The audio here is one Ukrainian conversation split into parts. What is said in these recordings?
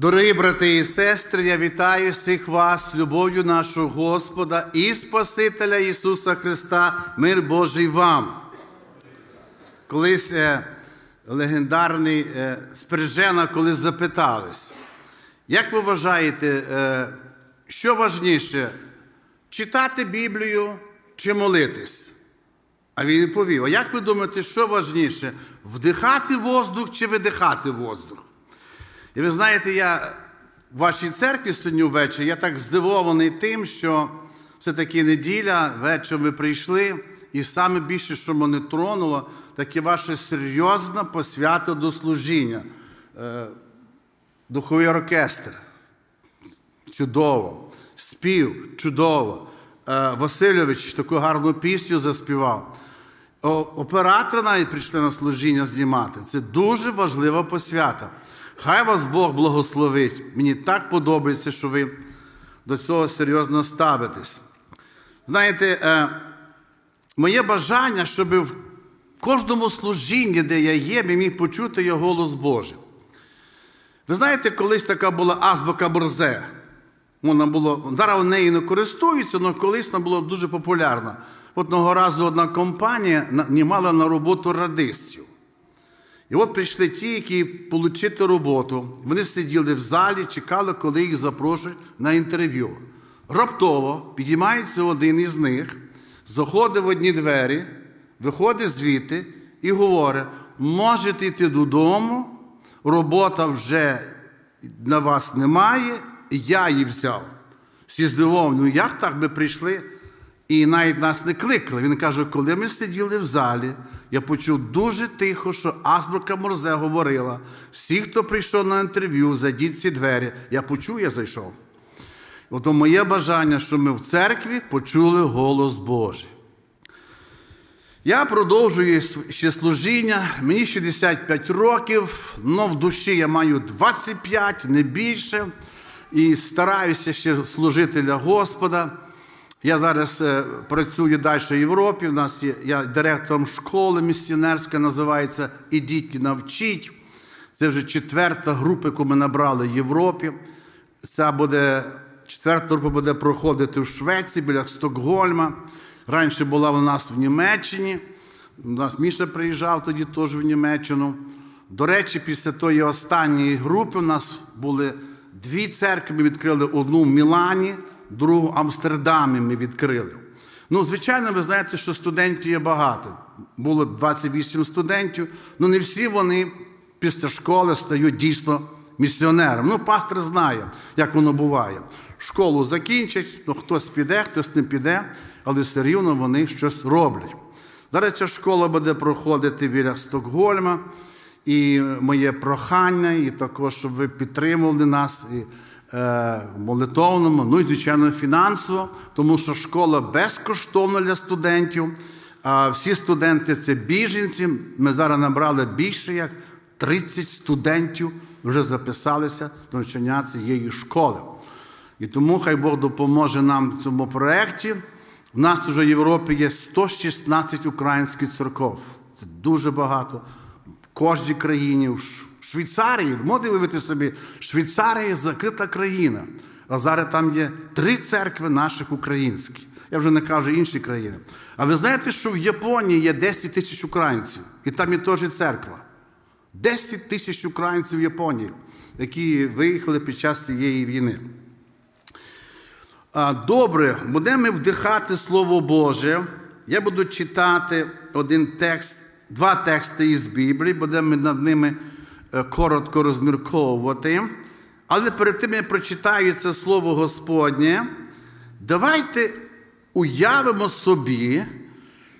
Дорогі брати і сестри, я вітаю всіх вас любов'ю нашого Господа і Спасителя Ісуса Христа, мир Божий вам. Колись е, легендарний е, Спержена колись запитались, як ви вважаєте, е, що важніше, читати Біблію чи молитись? А він відповів: а як ви думаєте, що важніше, вдихати воздух чи видихати воздух? І ви знаєте, я в вашій церкві сьогодні ввечері, я так здивований тим, що все-таки неділя, вечором ви прийшли, і саме більше, що мене тронуло, таке ваше серйозне посвято до служіння. Е, Духовий оркестр. Чудово. Спів, чудово. Е, Васильович таку гарну пісню заспівав. О- Оператори навіть прийшли на служіння знімати. Це дуже важлива посвята. Хай вас Бог благословить. Мені так подобається, що ви до цього серйозно ставитесь. Знаєте, е, моє бажання, щоб в кожному служінні, де я є, я міг почути його голос Божий. Ви знаєте, колись така була азбука Борзе. Вона було, зараз нею не користуються, але колись вона була дуже популярна. Одного разу одна компанія наймала на роботу радистів. І от прийшли ті, які отримати роботу. Вони сиділи в залі, чекали, коли їх запрошують на інтерв'ю. Раптово підіймається один із них, заходить в одні двері, виходить звідти і говорить: можете йти додому, робота вже на вас немає, я її взяв. Всі здивовані, ну як так би прийшли? І навіть нас не кликали. Він каже, коли ми сиділи в залі, я почув дуже тихо, що Асбурка Морзе говорила: всі, хто прийшов на інтерв'ю, зайдіть ці двері. Я почув, я зайшов. Ото моє бажання, щоб ми в церкві почули голос Божий. Я продовжую ще служіння, мені 65 років, але в душі я маю 25, не більше, і стараюся ще служити для Господа. Я зараз е, працюю далі в Європі. У нас є я директором школи місіонерська, називається Ідіть навчіть. Це вже четверта група, яку ми набрали в Європі. Ця буде четверта група буде проходити в Швеції біля Стокгольма. Раніше була у нас в Німеччині. У нас Міша приїжджав тоді теж в Німеччину. До речі, після тої останньої групи у нас були дві церкви. Ми відкрили одну в Мілані, другу в Амстердамі ми відкрили. Ну, звичайно, ви знаєте, що студентів є багато. Було 28 студентів, але не всі вони після школи стають дійсно місіонером. Ну, пастор знає, як воно буває. Школу закінчать, ну, хтось піде, хтось не піде, але все рівно вони щось роблять. Зараз ця школа буде проходити біля Стокгольма, і моє прохання, і також, щоб ви підтримували нас і, молитовному, ну і, звичайно, фінансово, тому що школа безкоштовна для студентів. Всі студенти це біженці. Ми зараз набрали більше як 30 студентів вже записалися до навчання цієї школи. І тому хай Бог допоможе нам в цьому проєкті. У нас вже в Європі є 116 українських церков. Це дуже багато. В кожній країні, в Швейцарії, можете уявити собі, Швейцарія закрита країна. А зараз там є три церкви наших українських. Я вже не кажу інші країни. А ви знаєте, що в Японії є 10 тисяч українців, і там є теж церква. 10 тисяч українців в Японії, які виїхали під час цієї війни. Добре, будемо вдихати Слово Боже. Я буду читати один текст, два тексти із Біблії, будемо над ними коротко розмірковувати. Але перед тим я прочитаю це Слово Господнє. Давайте уявимо собі,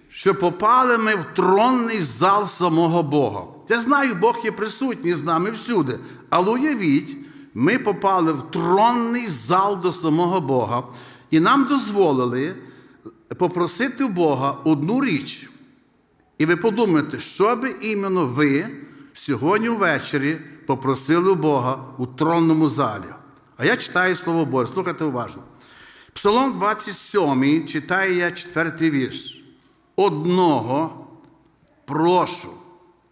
що попали ми в тронний зал самого Бога. Я знаю, Бог є присутній з нами всюди. Але уявіть, ми попали в тронний зал до самого Бога, і нам дозволили попросити у Бога одну річ. І ви подумаєте, що би іменно ви сьогодні ввечері попросили Бога у тронному залі. А я читаю Слово Боже, слухайте уважно. Псалом 27 читаю я четвертий вірш. Одного прошу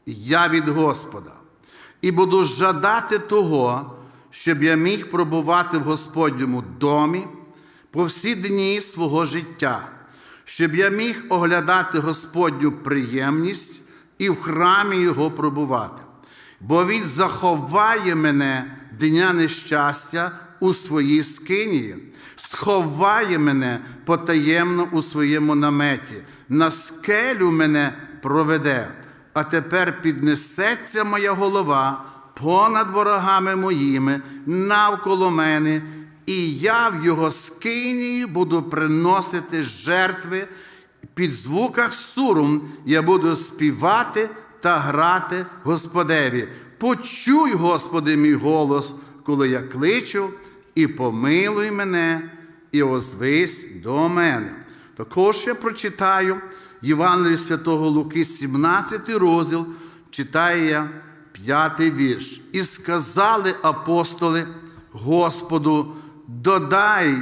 я від Господа, і буду жадати того, щоб я міг пробувати в Господньому домі по всі дні свого життя, щоб я міг оглядати Господню приємність і в храмі Його пробувати. Бо Він заховає мене дня нещастя у своїй скинії, сховає мене потаємно у своєму наметі, на скелю мене проведе. А тепер піднесеться моя голова понад ворогами моїми, навколо мене, і я в його скинії буду приносити жертви. Під звуках сурум я буду співати та грати Господеві. Почуй, Господи, мій голос, коли я кличу, і помилуй мене, і озвись до мене. Також я прочитаю Євангелії Святого Луки, 17 розділ, читаю я п'ятий вірш. І сказали апостоли Господу, додай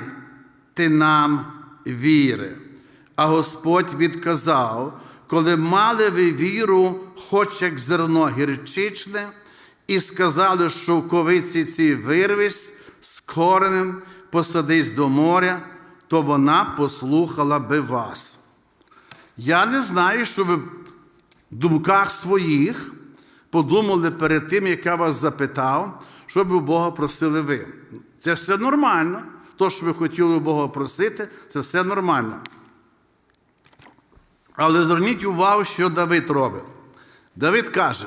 ти нам віри. А Господь відказав, коли мали ви віру, хоч як зерно гірчичне, і сказали, що в ковиці ці вирвись з коренем, посадись до моря, то вона послухала би вас. Я не знаю, що ви в думках своїх подумали перед тим, як я вас запитав, що ви у Бога просили ви. Це все нормально. То, що ви хотіли у Бога просити, це все нормально. Але зверніть увагу, що Давид робить. Давид каже: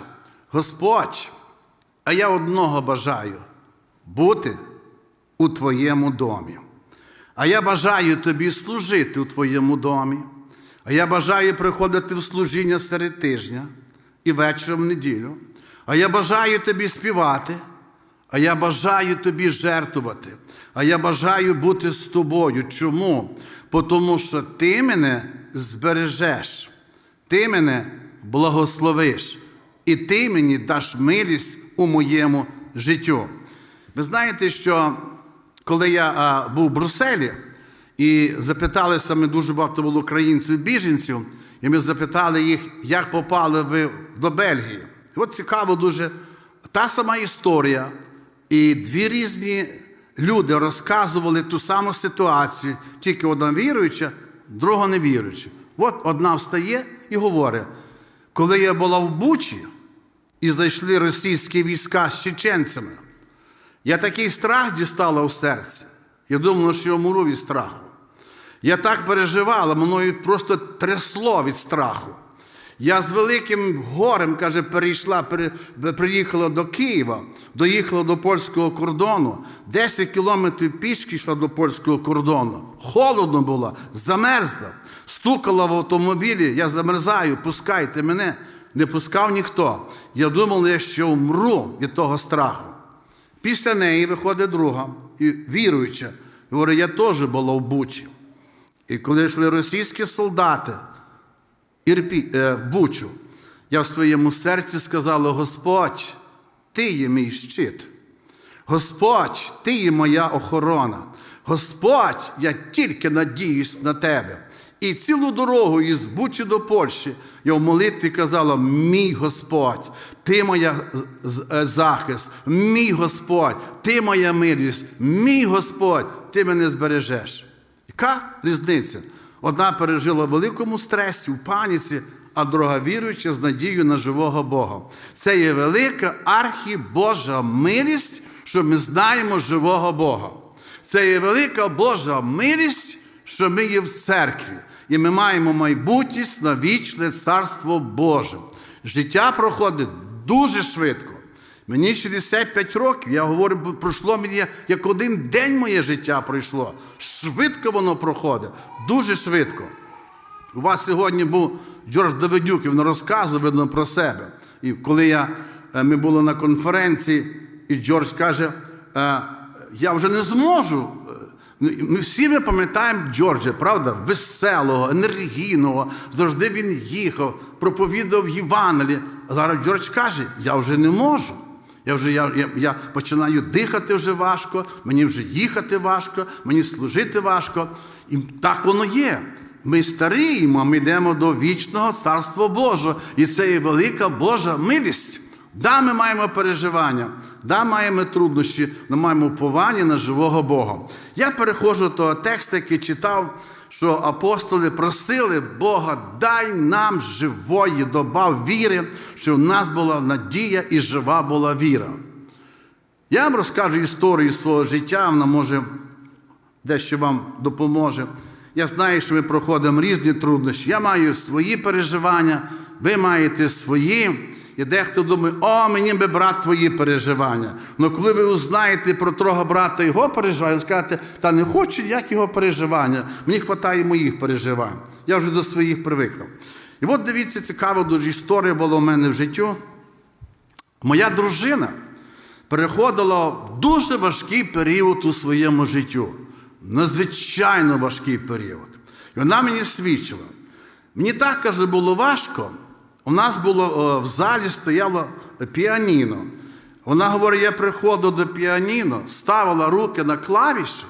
Господь, а я одного бажаю бути у твоєму домі. А я бажаю тобі служити у твоєму домі. А я бажаю приходити в служіння серед тижня і вечором в неділю. А я бажаю тобі співати, а я бажаю тобі жертвувати. А я бажаю бути з тобою. Чому? Тому що ти мене збережеш, ти мене благословиш, і ти мені даш милість у моєму життю. Ви знаєте, що коли я а, був в Брюсселі, і запиталися ми дуже багато було українців-біженців, і ми запитали їх, як попали ви до Бельгії. І от цікаво дуже та сама історія, і дві різні люди розказували ту саму ситуацію, тільки одна віруюча, друга не віруюча. От одна встає і говорить: коли я була в Бучі і зайшли російські війська з чеченцями, я такий страх дістала у серці. Я думала, що я умру від страху. Я так переживала, мною просто трясло від страху. Я з великим горем, каже, перейшла, приїхала до Києва, доїхала до польського кордону, 10 кілометрів пішки йшла до польського кордону. Холодно було, замерзла, стукала в автомобілі, я замерзаю, пускайте мене. Не пускав ніхто. Я думав, я що вмру від того страху. Після неї виходить друга, і віруюча, говорить, я теж була в Бучі. І коли йшли російські солдати Ірпі, е, Бучу, я в своєму серці сказала: Господь, Ти є мій щит. Господь, Ти є моя охорона. Господь, я тільки надіюсь на Тебе. І цілу дорогу із Бучі до Польщі я в молитві казала: мій Господь, Ти моя захист, мій Господь, Ти моя милість, мій Господь, Ти мене збережеш. Яка різниця? Одна пережила в великому стресі, в паніці, а друга віруюча з надією на живого Бога. Це є велика архібожа милість, що ми знаємо живого Бога. Це є велика Божа милість, що ми є в церкві. І ми маємо майбутність на вічне царство Боже. Життя проходить дуже швидко. Мені 65 років, я говорю, пройшло мені як один день моє життя пройшло. Швидко воно проходить, дуже швидко. У вас сьогодні був Джордж Давидюк, він розказував про себе. І коли я, ми були на конференції, і Джордж каже, я вже не зможу. Ми всі ми пам'ятаємо Джорджа, правда, веселого, енергійного, завжди він їхав, проповідав Євангелі. Зараз Джордж каже, я вже не можу. Я вже я, я, я починаю дихати вже важко, мені вже їхати важко, мені служити важко. І так воно є. Ми старіємо, ми йдемо до вічного царства Божого. І це є велика Божа милість. Да, ми маємо переживання, да, маємо труднощі, але маємо уповання на живого Бога. Я переходжу до того тексту, який читав, що апостоли просили Бога, дай нам живої добав віри, що в нас була надія і жива була віра. Я вам розкажу історію свого життя, вона може дещо вам допоможе. Я знаю, що ми проходимо різні труднощі. Я маю свої переживання, ви маєте свої. І дехто думає, о, мені би брат твої переживання. Але коли ви узнаєте про того брата його переживання, скажете, та не хочу ніяк його переживання, мені вистачає моїх переживань. Я вже до своїх привикнув. І от дивіться, цікава дуже історія була у мене в життю. Моя дружина переходила в дуже важкий період у своєму життю. Надзвичайно важкий період. І вона мені свідчила. Мені так каже, було важко. У нас було в залі стояло піаніно. Вона говорить, я приходила до піаніно, ставила руки на клавіші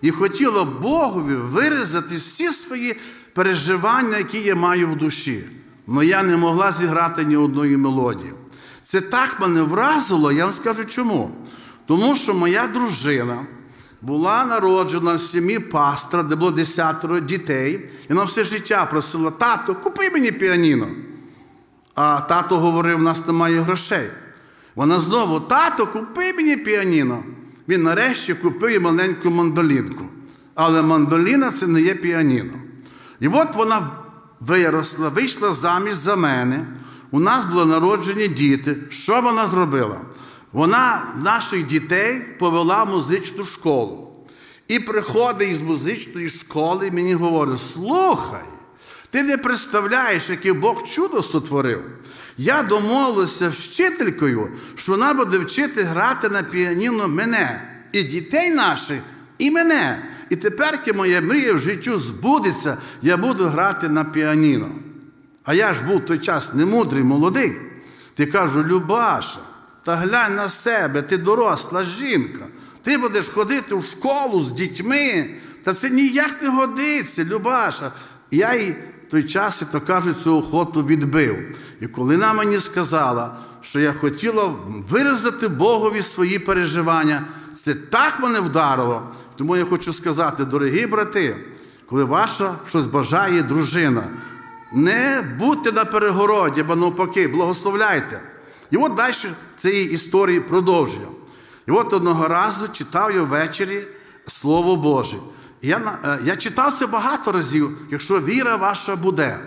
і хотіла Богові виразити всі свої переживання, які я маю в душі. Але я не могла зіграти ні одної мелодії. Це так мене вразило, я вам скажу чому. Тому що моя дружина була народжена в сім'ї пастора, де було десятеро дітей, і вона все життя просила, тато, купи мені піаніно. А тато говорив, у нас немає грошей. Вона знову, тато, купи мені піаніно. Він нарешті купив їй маленьку мандолінку. Але мандоліна це не є піаніно. І от вона виросла, вийшла заміж за мене. У нас були народжені діти. Що вона зробила? Вона наших дітей повела в музичну школу. І приходить із музичної школи і мені говорить: слухай, ти не представляєш, який Бог чудо сотворив. Я домовилася з вчителькою, що вона буде вчити грати на піаніно мене, і дітей наших, і мене. І тепер моя мрія в життю збудеться, я буду грати на піаніно. А я ж був в той час немудрий, молодий. Ти кажу, Любаша, та глянь на себе, ти доросла жінка. Ти будеш ходити в школу з дітьми. Та це ніяк не годиться, Любаша. Я їй той час, як то кажуть, цю охоту відбив. І коли вона мені сказала, що я хотіла виразити Богові свої переживання, це так мене вдарило. Тому я хочу сказати, дорогі брати, коли ваша щось бажає дружина, не будьте на перегороді, бо навпаки, благословляйте. І от далі цієї історії продовження. І от одного разу читав я ввечері Слово Боже. Я, е, я це багато разів, якщо віра ваша буде.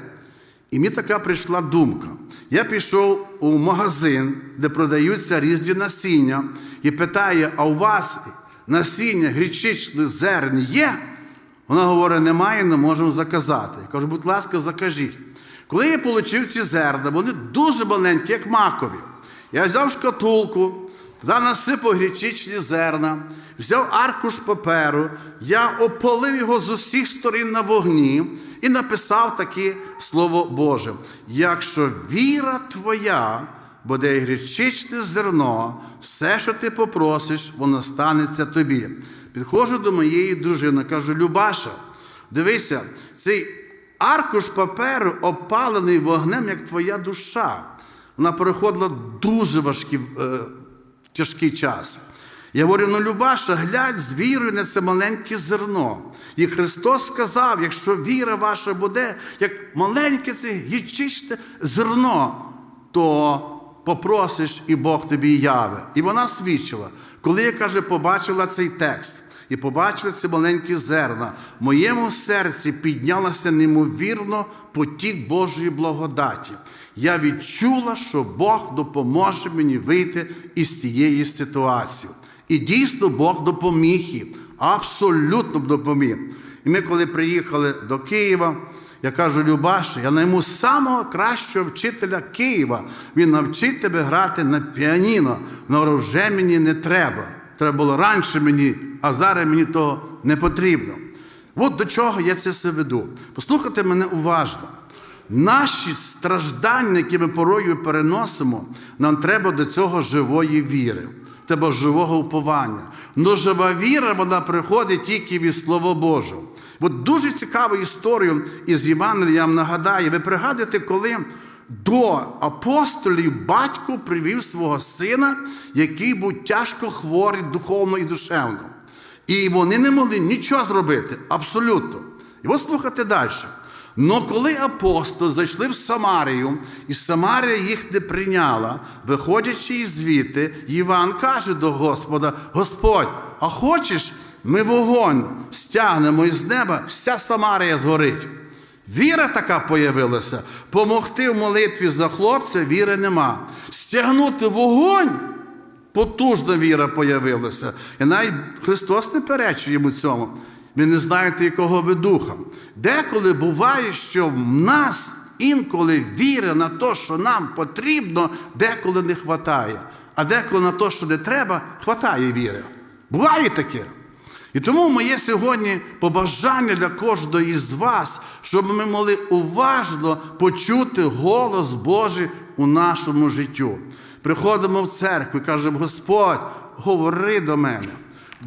І мені така прийшла думка. Я пішов у магазин, де продаються різні насіння, і питаю, а у вас насіння гречичних зерн є? Вона говорить, немає, не можемо заказати. Я кажу, будь ласка, закажіть. Коли я отримав ці зерна, вони дуже маленькі, як макові. Я взяв шкатулку, туди насипав гречичні зерна, взяв аркуш паперу, я опалив його з усіх сторін на вогні і написав таке Слово Боже. Якщо віра твоя буде гречичне зерно, все, що ти попросиш, воно станеться тобі. Підходжу до моєї дружини, кажу, Любаша, дивися, цей аркуш паперу опалений вогнем, як твоя душа. Вона переходила дуже важкий, е, тяжкий час. Я говорю, ну Любаша, глядь з вірою на це маленьке зерно. І Христос сказав, якщо віра ваша буде, як маленьке це гічичне зерно, то попросиш, і Бог тобі яви. І вона свідчила, коли я каже, побачила цей текст і побачила ці маленькі зерна, в моєму серці піднялася неймовірно потік Божої благодаті. Я відчула, що Бог допоможе мені вийти із цієї ситуації. І дійсно Бог допоміг їм, абсолютно допоміг. І ми, коли приїхали до Києва, я кажу, Любаша, я найму самого кращого вчителя Києва. Він навчить тебе грати на піаніно. Але вже мені не треба. Треба було раніше мені, а зараз мені того не потрібно. От до чого я це все веду. Послухайте мене уважно. Наші страждання, які ми порою переносимо, нам треба до цього живої віри, треба живого уповання. Но жива віра, вона приходить тільки від Слова Божого. От дуже цікаву історію із Євангелія я вам нагадаю. Ви пригадуєте, коли до апостолів батько привів свого сина, який був тяжко хворий духовно і душевно. І вони не могли нічого зробити, абсолютно. І ось слухайте далі. Но коли апостоли зайшли в Самарію, і Самарія їх не прийняла, виходячи із звідти, Іван каже до Господа: Господь, а хочеш, ми вогонь стягнемо із неба, вся Самарія згорить. Віра така появилася. Помогти в молитві за хлопця віри нема. Стягнути вогонь. Потужна віра появилася. І навіть Христос не перечує йому цьому. Ви не знаєте, якого ви духа. Деколи буває, що в нас інколи віри на те, що нам потрібно, деколи не вистачає. А деколи на те, що не треба, вистачає віри. Буває таке. І тому моє сьогодні побажання для кожного із вас, щоб ми могли уважно почути голос Божий у нашому життю. Приходимо в церкву і кажемо, Господь, говори до мене.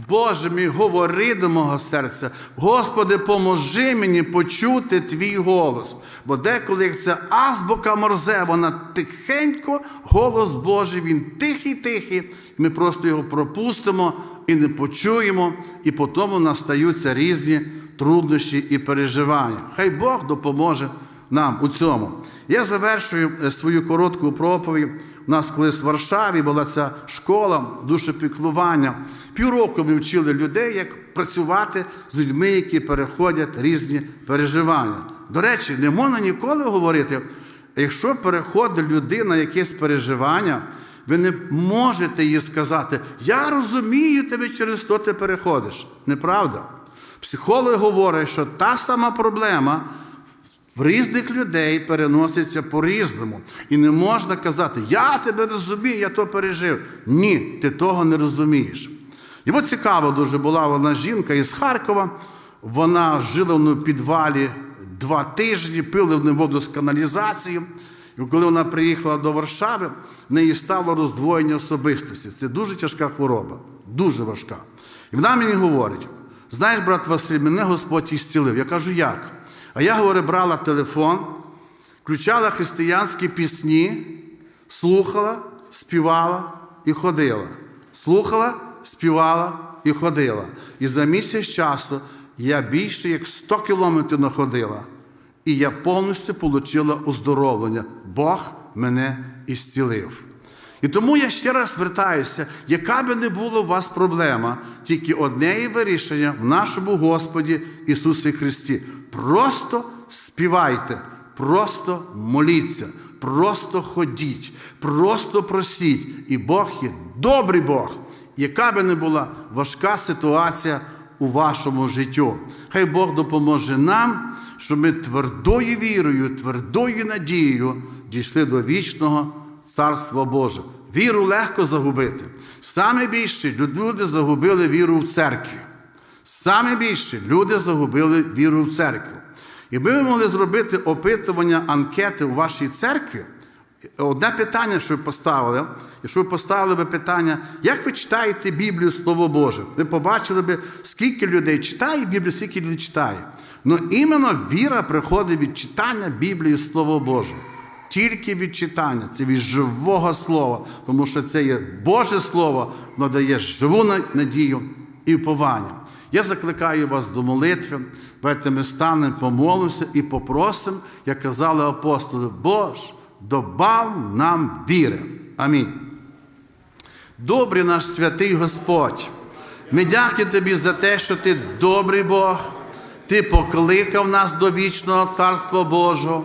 Боже мій, говори до мого серця. Господи, поможи мені почути твій голос. Бо деколи як це азбука морзе, вона тихенько, голос Божий, він тихий-тихий, ми просто його пропустимо і не почуємо, і потім настаються різні труднощі і переживання. Хай Бог допоможе нам у цьому. Я завершую е, свою коротку проповідь. У нас колись в Варшаві була ця школа душепіклування. Півроку ми вчили людей, як працювати з людьми, які переходять різні переживання. До речі, не можна ніколи говорити, якщо переходить людина якесь переживання, ви не можете їй сказати, я розумію тебе, через що ти переходиш. Неправда. Психолог говорить, що та сама проблема в різних людей переноситься по-різному. І не можна казати, я тебе розумію, я то пережив. Ні, ти того не розумієш. І от цікаво дуже була вона жінка із Харкова. Вона жила в підвалі два тижні, пили в воду з каналізації. І коли вона приїхала до Варшави, в неї стало роздвоєння особистості. Це дуже тяжка хвороба, дуже важка. І вона мені говорить: знаєш, брат Василь, мене Господь ісцілив. Я кажу, як? А я, говорю, брала телефон, включала християнські пісні, слухала, співала і ходила. Слухала, співала і ходила. І за місяць часу я більше як 100 кілометрів находила. І я повністю отримала оздоровлення. Бог мене ісцілив. І тому я ще раз звертаюся, яка би не була у вас проблема, тільки одне є вирішення в нашому Господі Ісусі Христі. Просто співайте, просто моліться, просто ходіть, просто просіть. І Бог є добрий Бог, яка би не була важка ситуація у вашому життю. Хай Бог допоможе нам, щоб ми твердою вірою, твердою надією дійшли до вічного Царства Божого. Віру легко загубити. Саме більше люди загубили віру в церкві. Саме більше люди загубили віру в церкву. Якби ви могли зробити опитування анкети у вашій церкві, одне питання, що ви поставили, якщо ви поставили би питання, як ви читаєте Біблію Слово Боже, ви побачили би, скільки людей читає Біблію, скільки людей читає. Ну іменно віра приходить від читання Біблії Слово Боже. Тільки від читання, це від живого слова, тому що це є Боже Слово, воно дає живу надію і вповання. Я закликаю вас до молитви. Давайте ми станемо, помолимося і попросимо, як казали апостоли, Бож, добав нам віри. Амінь. Добрий наш святий Господь. Ми дякуємо Тобі за те, що Ти добрий Бог, Ти покликав нас до вічного Царства Божого.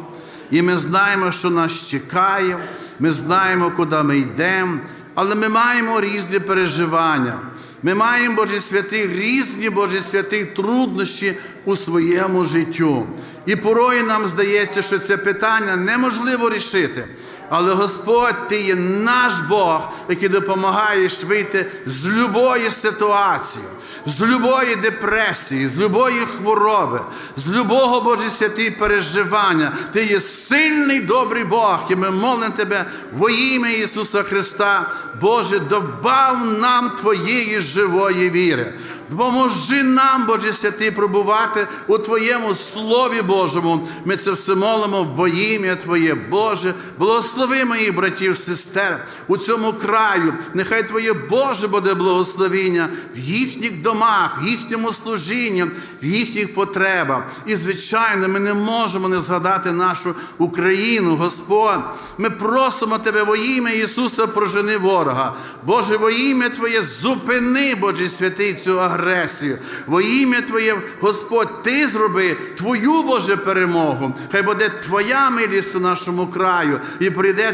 І ми знаємо, що нас чекає, ми знаємо, куди ми йдемо, але ми маємо різні переживання. Ми маємо Божі святий різні Божі святі труднощі у своєму життю. І порою нам здається, що це питання неможливо рішити. Але Господь, Ти є наш Бог, який допомагаєш вийти з любої ситуації, з любої депресії, з любої хвороби, з любого Боже святі переживання. Ти є сильний добрий Бог, і ми молимо Тебе во ім'я Ісуса Христа. Боже, добав нам Твоєї живої віри. Допоможи нам, Боже святий, пробувати у Твоєму Слові Божому. Ми це все молимо во ім'я Твоє, Боже. Благослови моїх братів, сестер у цьому краю. Нехай Твоє Боже буде благословіння в їхніх домах, в їхньому служінні, в їхніх потребах. І, звичайно, ми не можемо не згадати нашу Україну, Господь. Ми просимо Тебе во ім'я Ісуса прожени ворога. Боже, во ім'я Твоє зупини, Боже святий, цю агресію. Во ім'я Твоє, Господь, Ти зроби Твою Боже перемогу. Хай буде Твоя милість у нашому краю і прийде